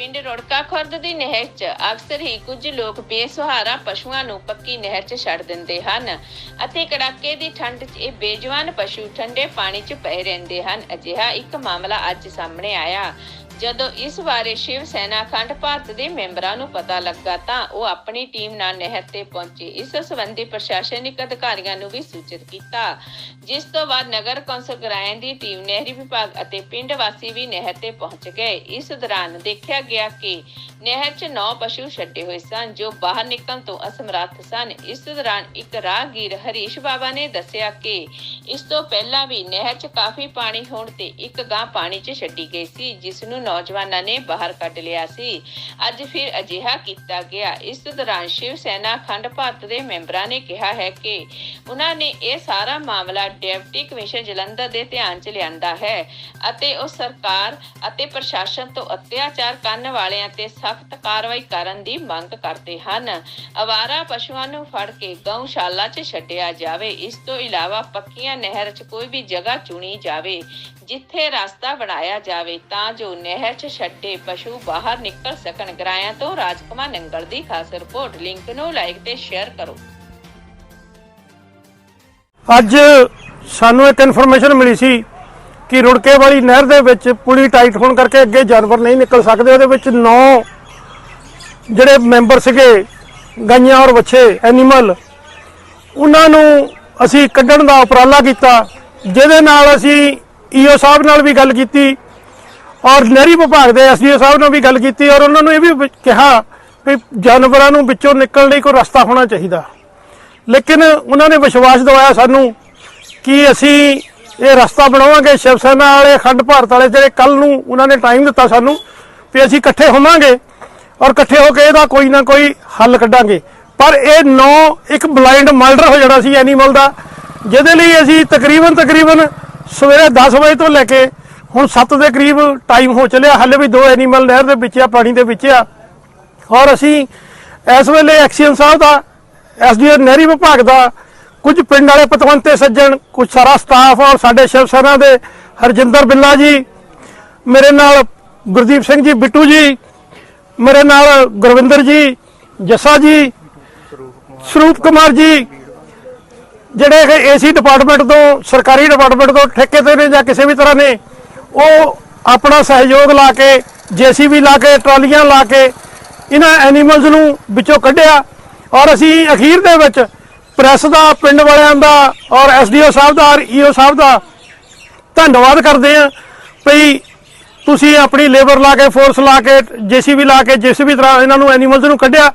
ਪਿੰਡ ਰੁੜਕਾ ਖੁਰਦ ਦੀ ਨਹਿਰ 'ਚ ਅਕਸਰ ਹੀ ਕੁਝ ਲੋਕ ਬੇਸਹਾਰਾ ਪਸ਼ੂਆਂ ਨੂੰ ਪੱਕੀ ਨਹਿਰ 'ਚ ਛੱਡ ਦਿੰਦੇ ਹਨ ਅਤੇ ਕੜਾਕੇ ਦੀ ਠੰਡ 'ਚ ਇਹ ਬੇਜਵਾਨ ਪਸ਼ੂ ਠੰਡੇ ਪਾਣੀ 'ਚ ਪਏ ਰਹਿੰਦੇ ਹਨ। ਅਜਿਹਾ ਇੱਕ ਮਾਮਲਾ ਅੱਜ ਸਾਹਮਣੇ ਆਇਆ। ਜਦੋਂ ਇਸ ਬਾਰੇ ਸ਼ਿਵ ਸੈਨਾ ਖੰਡ ਭਾਰਤ ਦੇ ਮੈਂਬਰਾਂ ਨੂੰ ਪਤਾ ਲੱਗਾ ਤਾਂ ਉਹ ਆਪਣੀ ਟੀਮ ਨਾਲ ਨਹਿਰ ਤੇ ਪਹੁੰਚੇ। ਇਸ ਸੰਬੰਧੀ ਪ੍ਰਸ਼ਾਸਨਿਕ ਅਧਿਕਾਰੀਆਂ ਨੂੰ ਵੀ ਸੂਚਿਤ ਕੀਤਾ। ਜਿਸ ਤੋਂ ਬਾਅਦ ਨਗਰ ਕੌਂਸਲ ਗਰਾਇਆਂ ਦੀ ਟੀਮ, ਨਹਿਰੀ ਵਿਭਾਗ ਅਤੇ ਪਿੰਡ ਵਾਸੀ ਵੀ ਨਹਿਰ ਤੇ ਪਹੁੰਚ ਗਏ। ਇਸ ਦੌਰਾਨ ਦੇਖਿਆ ਗਿਆ ਕਿ ਨਹਿਰ 'ਚ 9 ਪਸ਼ੂ ਛੱਡੇ ਹੋਏ ਸਨ, ਜੋ ਬਾਹਰ ਨਿਕਲਣ ਤੋਂ ਅਸਮਰੱਥ ਸਨ। ਇਸ ਦੌਰਾਨ ਇੱਕ ਰਾਹਗੀਰ ਹਰੀਸ਼ ਬਾਬਾ ਨੇ ਦੱਸਿਆ ਕਿ ਇਸ ਤੋਂ ਪਹਿਲਾਂ ਵੀ ਨਹਿਰ 'ਚ ਕਾਫੀ ਪਾਣੀ ਹੋਣ ਤੇ ਇੱਕ ਗਾਂ ਪਾਣੀ 'ਚ ਛੱਡੀ ਗਈ ਸੀ, ਜਿਸ ਨੂੰ ਨੌਜਵਾਨਾਂ ਨੇ ਬਾਹਰ ਕੱਢ ਲਿਆ ਸੀ। ਅੱਜ ਫਿਰ ਅਜਿਹਾ ਕੀਤਾ ਗਿਆ। ਇਸ ਦੌਰਾਨ ਸ਼ਿਵ ਸੈਨਾ ਅਖੰਡ ਭਾਰਤ ਦੇ ਮੈਂਬਰਾਂ ਨੇ ਕਿਹਾ ਹੈ ਕਿ ਉਹਨਾਂ ਨੇ ਇਹ ਸਾਰਾ ਮਾਮਲਾ ਡਿਪਟੀ ਕਮਿਸ਼ਨਰ ਜਲੰਧਰ ਦੇ ਧਿਆਨ 'ਚ ਲਿਆਂਦਾ ਹੈ ਅਤੇ ਉਹ ਸਰਕਾਰ ਅਤੇ ਪ੍ਰਸ਼ਾਸਨ ਤੋਂ ਅਤਿਆਚਾਰ ਕਰਨ ਵਾਲਿਆਂ ਤੇ ਸਖਤ ਕਾਰਵਾਈ ਕਰਨ ਦੀ ਮੰਗ ਕਰਦੇ ਹਨ। ਅਵਾਰਾ ਪਸ਼ੂਆਂ ਨੂੰ ਫੜ ਕੇ ਗਊਸ਼ਾਲਾ 'ਚ ਛੱਡਿਆ ਜਾਵੇ। ਇਸ ਤੋਂ ਇਲਾਵਾ ਪੱਕੀਆਂ ਨਹਿਰ 'ਚ ਕੋਈ ਵੀ ਜਗ੍ਹਾ ਚੁਣੀ ਜਾਵੇ, ਜਿੱਥੇ ਰਸਤਾ ਬਣਾਇਆ ਜਾਵੇ, ਤਾਂ ਜੋ ਨਹਿਰ 'ਚ ਛੱਡੇ ਪਸ਼ੂ ਬਾਹਰ ਨਿਕਲ ਸਕਣ। ਗਰਾਇਆਂ ਤੋਂ ਰਾਜਕੁਮਾਰ ਨੰਗਲ ਦੀ ਖਾਸ ਰਿਪੋਰਟ। ਲਿੰਕ ਨੂੰ ਲਾਈਕ ਤੇ ਸ਼ੇਅਰ ਕਰੋ। ਅੱਜ ਸਾਨੂੰ ਇੱਕ ਇਨਫੋਰਮੇਸ਼ਨ ਮਿਲੀ ਸੀ ਕਿ ਰੁੜਕੇ ਵਾਲੀ ਨਹਿਰ ਦੇ ਵਿੱਚ ਪੁਲੀ ਟਾਈਟ ਹੋਣ ਕਰਕੇ ਅੱਗੇ ਜਾਨਵਰ ਨਹੀਂ ਨਿਕਲ ਸਕਦੇ। ਉਹਦੇ ਵਿੱਚ 9 ਜਿਹੜੇ ਮੈਂਬਰ ਸੀਗੇ, ਗਾਈਆਂ ਔਰ ਵੱਛੇ, ਐਨੀਮਲ, ਉਹਨਾਂ ਨੂੰ ਅਸੀਂ ਕੱਢਣ ਦਾ ਉਪਰਾਲਾ ਕੀਤਾ, ਜਿਹਦੇ ਨਾਲ ਅਸੀਂ ਈਓ ਸਾਹਿਬ ਨਾਲ ਵੀ ਗੱਲ ਕੀਤੀ। ਔਰ ਨਹਿਰੀ ਵਿਭਾਗ ਦੇ ਐਸਡੀਓ ਸਾਹਿਬ ਨਾਲ ਵੀ ਗੱਲ ਕੀਤੀ ਔਰ ਉਹਨਾਂ ਨੂੰ ਇਹ ਵੀ ਕਿਹਾ ਵੀ ਜਾਨਵਰਾਂ ਨੂੰ ਵਿੱਚੋਂ ਨਿਕਲਣ ਲਈ ਕੋਈ ਰਸਤਾ ਹੋਣਾ ਚਾਹੀਦਾ। ਲੇਕਿਨ ਉਹਨਾਂ ਨੇ ਵਿਸ਼ਵਾਸ ਦਿਵਾਇਆ ਸਾਨੂੰ ਕਿ ਅਸੀਂ ਇਹ ਰਸਤਾ ਬਣਾਵਾਂਗੇ, ਸ਼ਿਵ ਸੈਨਾ ਵਾਲੇ, ਅਖੰਡ ਭਾਰਤ ਵਾਲੇ ਜਿਹੜੇ ਕੱਲ ਨੂੰ ਉਹਨਾਂ ਨੇ ਟਾਈਮ ਦਿੱਤਾ ਸਾਨੂੰ ਵੀ ਅਸੀਂ ਇਕੱਠੇ ਹੋਵਾਂਗੇ ਔਰ ਇਕੱਠੇ ਹੋ ਕੇ ਇਹਦਾ ਕੋਈ ਨਾ ਕੋਈ ਹੱਲ ਕੱਢਾਂਗੇ। ਪਰ ਇਹ ਨੌ ਇੱਕ ਬਲਾਈਂਡ ਮਰਡਰ ਹੋ ਜਾਣਾ ਸੀ ਐਨੀਮਲ ਦਾ, ਜਿਹਦੇ ਲਈ ਅਸੀਂ ਤਕਰੀਬਨ ਤਕਰੀਬਨ ਸਵੇਰੇ 10 ਵਜੇ ਤੋਂ ਲੈ ਕੇ ਹੁਣ 7 ਦੇ ਕਰੀਬ ਟਾਈਮ ਹੋ ਚੱਲਿਆ, ਹਾਲੇ ਵੀ ਦੋ ਐਨੀਮਲ ਨਹਿਰ ਦੇ ਵਿੱਚ ਆ, ਪਾਣੀ ਦੇ ਵਿੱਚ ਆ। ਔਰ ਅਸੀਂ ਇਸ ਵੇਲੇ ਐਕਸੀਅਨ ਸਾਹਿਬ ਦਾ ਐਸਡੀਓ ਨਹਿਰੀ ਵਿਭਾਗ ਦਾ ਕੁਝ ਪਿੰਡ ਵਾਲੇ ਪਤਵੰਤੇ ਸੱਜਣ, ਕੁਝ ਸਾਰਾ ਸਟਾਫ ਔਰ ਸਾਡੇ ਸ਼ਿਵ ਸੈਨਾ ਦੇ ਹਰਜਿੰਦਰ ਬਿੱਲਾ ਜੀ, ਮੇਰੇ ਨਾਲ ਗੁਰਦੀਪ ਸਿੰਘ ਜੀ, ਬਿੱਟੂ ਜੀ, ਮੇਰੇ ਨਾਲ ਗੁਰਵਿੰਦਰ ਜੀ, ਜੱਸਾ ਜੀ, ਸਰੂਪ ਕੁਮਾਰ ਜੀ, ਜਿਹੜੇ ਕਿ ਏਸੀ ਡਿਪਾਰਟਮੈਂਟ ਤੋਂ, ਸਰਕਾਰੀ ਡਿਪਾਰਟਮੈਂਟ ਤੋਂ ਠੇਕੇ ਤੇ ਨੇ ਜਾਂ ਕਿਸੇ ਵੀ ਤਰ੍ਹਾਂ ਨੇ ਉਹ ਆਪਣਾ ਸਹਿਯੋਗ ਲਾ ਕੇ, ਜੀਸੀਬੀ ਲਾ ਕੇ, ਟਰਾਲੀਆਂ ਲਾ ਕੇ ਇਹਨਾਂ ਐਨੀਮਲਸ ਨੂੰ ਵਿੱਚੋਂ ਕੱਢਿਆ ਔਰ ਅਸੀਂ ਅਖੀਰ ਦੇ ਵਿੱਚ ਪ੍ਰੈਸ ਦਾ, ਪਿੰਡ ਵਾਲਿਆਂ ਦਾ ਔਰ ਐਸਡੀਓ ਸਾਹਿਬ ਦਾ ਔਰ ਈਓ ਸਾਹਿਬ ਦਾ ਧੰਨਵਾਦ ਕਰਦੇ ਆ ਭਈ ਤੁਸੀਂ ਆਪਣੀ ਲੇਬਰ ਲਾ ਕੇ, ਫੋਰਸ ਲਾ ਕੇ, ਜੀਸੀਬੀ ਲਾ ਕੇ ਜਿਸ ਵੀ ਤਰ੍ਹਾਂ ਇਹਨਾਂ ਨੂੰ ਐਨੀਮਲਸ ਨੂੰ ਕੱਢਿਆ।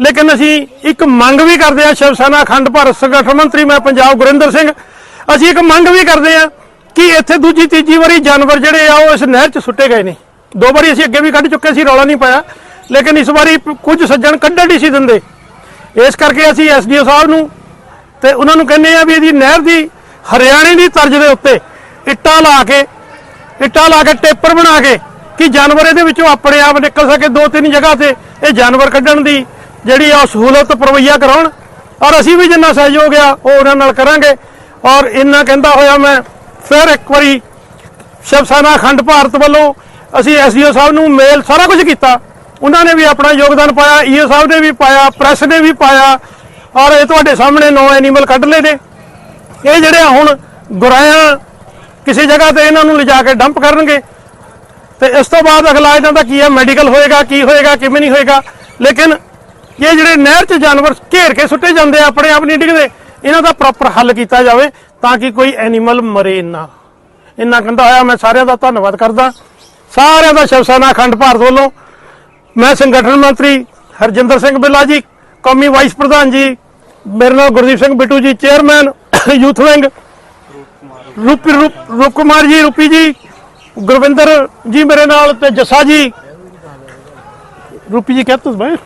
ਲੇਕਿਨ ਅਸੀਂ ਇੱਕ ਮੰਗ ਵੀ ਕਰਦੇ ਆ ਸ਼ਿਵ ਸੈਨਾ ਅਖੰਡ ਭਾਰਤ ਸੰਗਠਨ ਮੰਤਰੀ ਮੈਂ ਪੰਜਾਬ ਗੁਰਿੰਦਰ ਸਿੰਘ, ਅਸੀਂ ਇੱਕ ਮੰਗ ਵੀ ਕਰਦੇ ਆ ਕਿ ਇੱਥੇ ਦੂਜੀ ਤੀਜੀ ਵਾਰੀ ਜਾਨਵਰ ਜਿਹੜੇ ਆ ਉਹ ਇਸ ਨਹਿਰ 'ਚ ਸੁੱਟੇ ਗਏ ਨੇ? ਦੋ ਵਾਰੀ ਅਸੀਂ ਅੱਗੇ ਵੀ ਕੱਢ ਚੁੱਕੇ ਸੀ, ਰੌਲਾ ਨਹੀਂ ਪਾਇਆ। ਲੇਕਿਨ ਇਸ ਵਾਰੀ ਕੁਝ ਸੱਜਣ ਕੱਢਣ ਨਹੀਂ ਸੀ ਦਿੰਦੇ। ਇਸ ਕਰਕੇ ਅਸੀਂ ਐਸਡੀਓ ਸਾਹਿਬ ਨੂੰ ਤੇ ਉਹਨਾਂ ਨੂੰ ਕਹਿੰਦੇ ਆ ਵੀ ਇਹਦੀ ਨਹਿਰ ਦੀ ਹਰਿਆਣੇ ਦੀ ਤਰਜ਼ ਦੇ ਉੱਤੇ ਇੱਟਾਂ ਲਾ ਕੇ, ਇੱਟਾਂ ਲਾ ਕੇ, ਟੇਪਰ ਬਣਾ ਕੇ ਕਿ ਜਾਨਵਰ ਇਹਦੇ ਵਿੱਚੋਂ ਆਪਣੇ ਆਪ ਨਿਕਲ ਸਕੇ ਦੋ ਤਿੰਨ ਜਗ੍ਹਾ ਤੇ ਇਹ ਜਾਨਵਰ ਕੱਢਣ ਦੀ ਜਿਹੜੀ ਆ ਉਹ ਸਹੂਲਤ ਪ੍ਰਵਈਆ ਕਰਾਉਣ। ਔਰ ਅਸੀਂ ਵੀ ਜਿੰਨਾ ਸਹਿਯੋਗ ਆ, ਉਹ ਉਹਨਾਂ ਨਾਲ ਕਰਾਂਗੇ। ਔਰ ਇੰਨਾ ਕਹਿੰਦਾ ਹੋਇਆ ਮੈਂ ਫਿਰ ਇੱਕ ਵਾਰੀ ਸ਼ਿਵ ਸੈਨਾ ਅਖੰਡ ਭਾਰਤ ਵੱਲੋਂ ਅਸੀਂ ਐਸਡੀਓ ਸਾਹਿਬ ਨੂੰ ਮੇਲ ਸਾਰਾ ਕੁਝ ਕੀਤਾ। ਉਹਨਾਂ ਨੇ ਵੀ ਆਪਣਾ ਯੋਗਦਾਨ ਪਾਇਆ, ਈਓ ਸਾਹਿਬ ਨੇ ਵੀ ਪਾਇਆ, ਪ੍ਰੈਸ ਨੇ ਵੀ ਪਾਇਆ। ਔਰ ਇਹ ਤੁਹਾਡੇ ਸਾਹਮਣੇ ਨੌ ਐਨੀਮਲ ਕੱਢ ਲਏ ਨੇ। ਇਹ ਜਿਹੜੇ ਆ ਹੁਣ ਗੁਰਾਇਆ ਕਿਸੇ ਜਗ੍ਹਾ ਤੇ ਇਹਨਾਂ ਨੂੰ ਲਿਜਾ ਕੇ ਡੰਪ ਕਰਨਗੇ, ਤੇ ਇਸ ਤੋਂ ਬਾਅਦ ਅਗਲਾ ਇਹਨਾਂ ਦਾ ਕੀ ਹੈ ਮੈਡੀਕਲ ਹੋਏਗਾ, ਕੀ ਹੋਏਗਾ, ਕਿਵੇਂ ਨਹੀਂ ਹੋਏਗਾ। ਲੇਕਿਨ ਇਹ ਜਿਹੜੇ ਨਹਿਰ 'ਚ ਜਾਨਵਰ ਘੇਰ ਕੇ ਸੁੱਟੇ ਜਾਂਦੇ ਆ ਆਪਣੇ ਆਪ ਨਹੀਂ ਡਿੱਗਦੇ ਇਹਨਾਂ ਦਾ ਪ੍ਰੋਪਰ ਹੱਲ ਕੀਤਾ ਜਾਵੇ ਤਾਂ ਕਿ ਕੋਈ ਐਨੀਮਲ ਮਰੇ ਨਾ। ਇੰਨਾ ਕਹਿੰਦਾ ਹੋਇਆ, ਮੈਂ ਸਾਰਿਆਂ ਦਾ ਧੰਨਵਾਦ ਕਰਦਾ। ਸਾਰਿਆਂ ਦਾ ਸ਼ਿਵ ਸੈਨਾ ਅਖੰਡ ਭਾਰਤ ਵੱਲੋਂ। ਮੈਂ ਸੰਗਠਨ ਮੰਤਰੀ ਹਰਜਿੰਦਰ ਸਿੰਘ ਬਿੱਲਾ ਜੀ, ਕੌਮੀ ਵਾਈਸ ਪ੍ਰਧਾਨ ਜੀ, ਮੇਰੇ ਨਾਲ ਗੁਰਦੀਪ ਸਿੰਘ ਬਿੱਟੂ ਜੀ ਚੇਅਰਮੈਨ ਯੂਥ ਵਿੰਗ ਰੂਪੀ ਰੂਪ ਰੂਪ ਕੁਮਾਰ ਜੀ, ਰੂਪੀ ਜੀ, ਗੁਰਵਿੰਦਰ ਜੀ ਮੇਰੇ ਨਾਲ ਤੇ ਜੱਸਾ ਜੀ। ਰੂਪੀ ਜੀ ਕਹਿੰਦੇ ਤੁਸੀਂ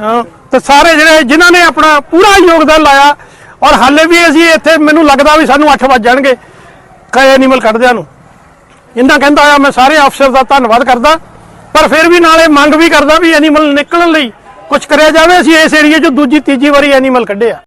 ਹਾਂ, ਤੇ ਸਾਰੇ ਜਿਹੜੇ ਜਿਨ੍ਹਾਂ ਨੇ ਆਪਣਾ ਪੂਰਾ ਯੋਗਦਾਨ ਲਾਇਆ ਔਰ ਹਾਲੇ ਵੀ ਅਸੀਂ ਇੱਥੇ ਮੈਨੂੰ ਲੱਗਦਾ ਵੀ ਸਾਨੂੰ 8 ਵੱਜ ਜਾਣਗੇ ਕਈ ਐਨੀਮਲ ਕੱਢਦਿਆਂ ਨੂੰ। ਇੰਨਾ ਕਹਿੰਦਾ ਹੋਇਆ ਮੈਂ ਸਾਰੇ ਅਫਸਰ ਦਾ ਧੰਨਵਾਦ ਕਰਦਾ, ਪਰ ਫਿਰ ਵੀ ਨਾਲੇ ਮੰਗ ਵੀ ਕਰਦਾ ਵੀ ਐਨੀਮਲ ਨਿਕਲਣ ਲਈ ਕੁਝ ਕਰਿਆ ਜਾਵੇ, ਅਸੀਂ ਇਸ ਏਰੀਏ 'ਚ ਦੂਜੀ, ਤੀਜੀ ਵਾਰੀ ਐਨੀਮਲ ਕੱਢਿਆ।